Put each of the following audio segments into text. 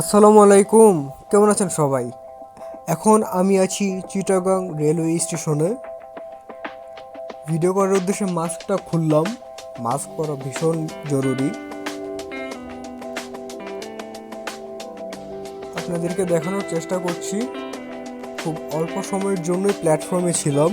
আসসালামু আলাইকুম। কেমন আছেন সবাই? এখন আমি আছি চিটাগাং রেলওয়ে স্টেশনে। ভিডিও করার উদ্দেশ্যে মাস্কটা খুললাম। মাস্ক পরা ভীষণ জরুরি। আপনাদেরকে দেখানোর চেষ্টা করছি। খুব অল্প সময়ের জন্যই প্ল্যাটফর্মে ছিলাম।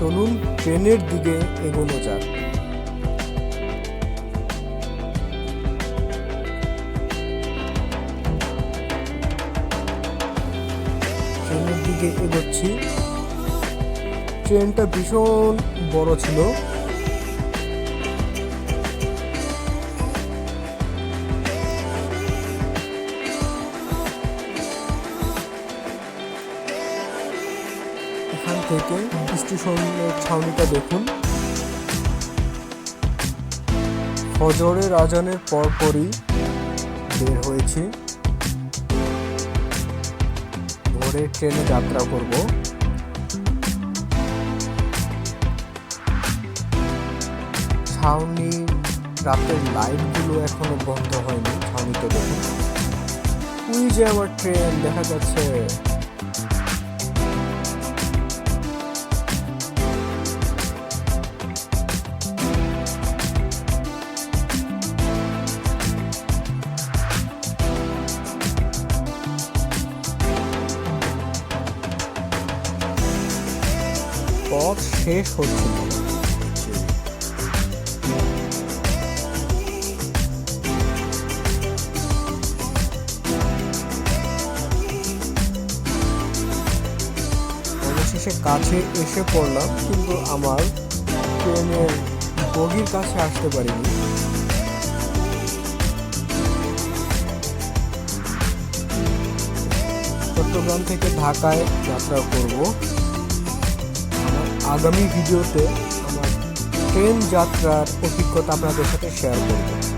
চলুন ট্রেনের দিকে এগোনো যাক। ট্রেনের দিকে এগোচ্ছি। ট্রেনটা ভীষণ বড় ছিল। এখান থেকে স্টেশনের ছাউনিটা দেখুন। ফজরের আজানের পরপরই বের হয়েছি। ভোরের ট্রেনে যাত্রা করব। ছাউনি রাতের লাইটগুলো এখনও বন্ধ হয়নি, ছাউনিতে দেখুন। ওই যে আমার ট্রেন, দেখা যাচ্ছে। পথ শেষ হচ্ছিল না। অবশেষে কাছে এসে পড়লাম, কিন্তু আমার ট্রেনের বগির কাছে আসতে পারিনি চট্টগ্রাম থেকে ঢাকায় যাত্রা করব আগামী ভিডিওতে আমার ট্রেন যাত্রার অভিজ্ঞতা আপনাদের সাথে শেয়ার করব।